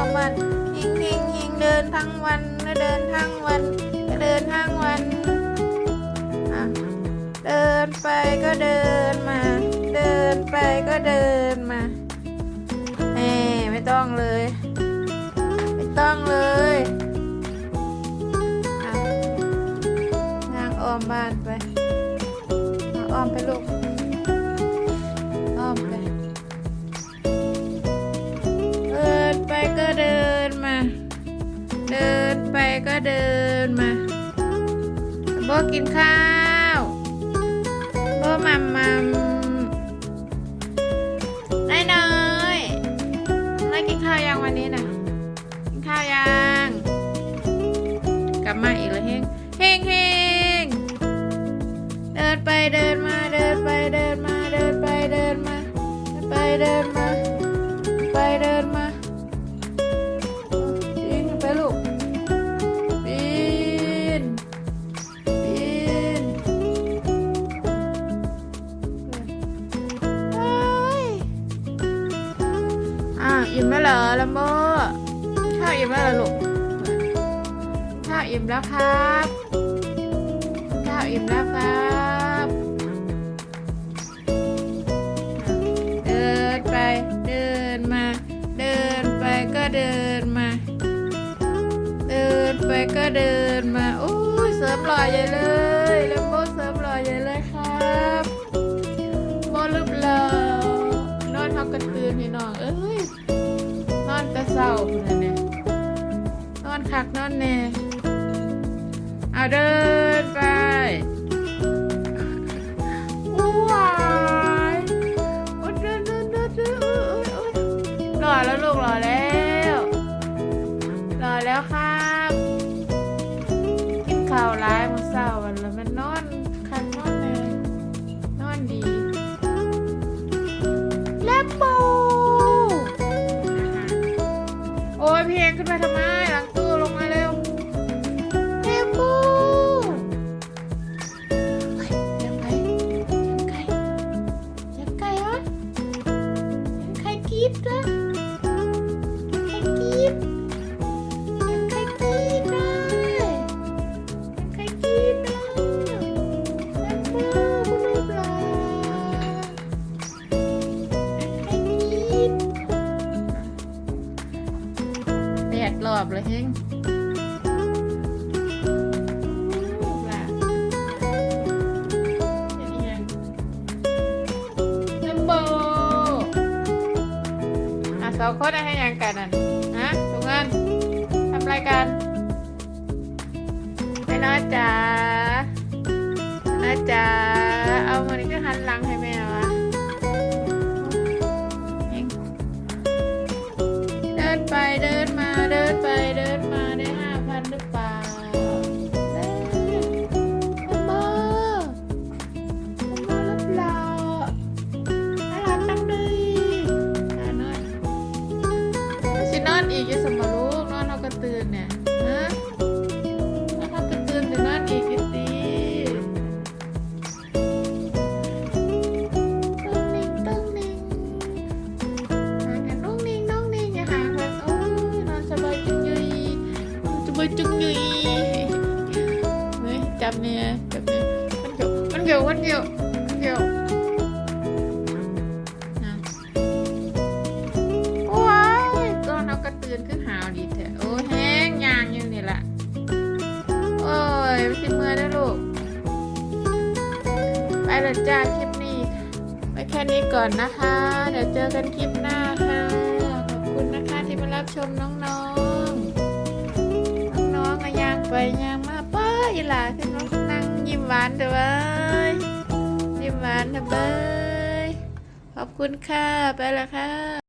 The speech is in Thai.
อบมันหิงหิงหิงเดินทั้งวันเดินทั้งวันก็เดินทั้งวันอะเดินไปก็เดินมา เดินไปก็เดินมาเอไม่ต้องเลย ไม่ต้องเลยอะงางออมบ้านไป ไปก็เดินมาโบกินข้าวโบมัมมัมน้อยน้อยน้อยกินข้าวยังวันนี้นะกินข้าวยังกลับมาอีกแล้วเฮงเฮงเฮงเดินไปเดินมาเดินไปเดินมาเดินไปเดินมาเดินไปเดินมาไปเดินมา อิ่มแล้วเหรอลัมโบข้าวอิ่มแล้วเหรอลูกข้าวอิ่มแล้วครับข้าวอิ่มแล้วครับเดินไปเดินมา เดินไปก็เดินมา เดินไปก็เดินมาโอ้ยเสิริมหล่อใหญ่เลยลัมโบเสิริมหล่อใหญ่เลยครับโบลึบหล่อนอนทักกันตื่นพี่น้องเอ้ย อนแต่เศร้าพุ่นน่ะเนี่ยนอนคักนอนแน่เอาเดินไปว้ายอ้ยเดินเดินเดินเดินเอ้ยเอ้ยเอ้ยหล่อแล้วลูกหล่อแล้วหล่อแล้วค่ะ แลมโบคุณรูปหล่อแดดรอบเลยเฮง สองคนให้ยังกันนั่นฮะสุเงินทำรายการไม่น้อยจ้าน้าจ๋าเอามันนี้ก็หันหลังให้แม่วะเดินไปเดิน อีกจะสมลูกนอนเอากระตื่นเนี่ยฮะนอนเอากระตื่นจะนอนอีกกี่ตีตึ้งนิ่งตึ้งนิ่งหากันน้องนิ่งน้องนิ่งอย่าห่างกันโอ้ยนอนสบายจุงยุยสบายจุงยุยเฮ้ยจับเนี่ยจับเนี่ยมันเกี่ยวมันเกี่ยวมันเกี่ยวมันเกี่ยว และจ้าคลิปนี้ไว้แค่นี้ก่อนนะคะ เดี๋ยวเจอกันคลิปหน้าค่ะ ขอบคุณนะคะที่มารับชมน้องๆ น้องๆอะย่างไปย่างมาป้าอีหลาที่น้องนั่งยิ้มหวานเด้อเว้ยยิ้มหวานเด้อเว้ยขอบคุณค่ะ ไปแล้วค่ะ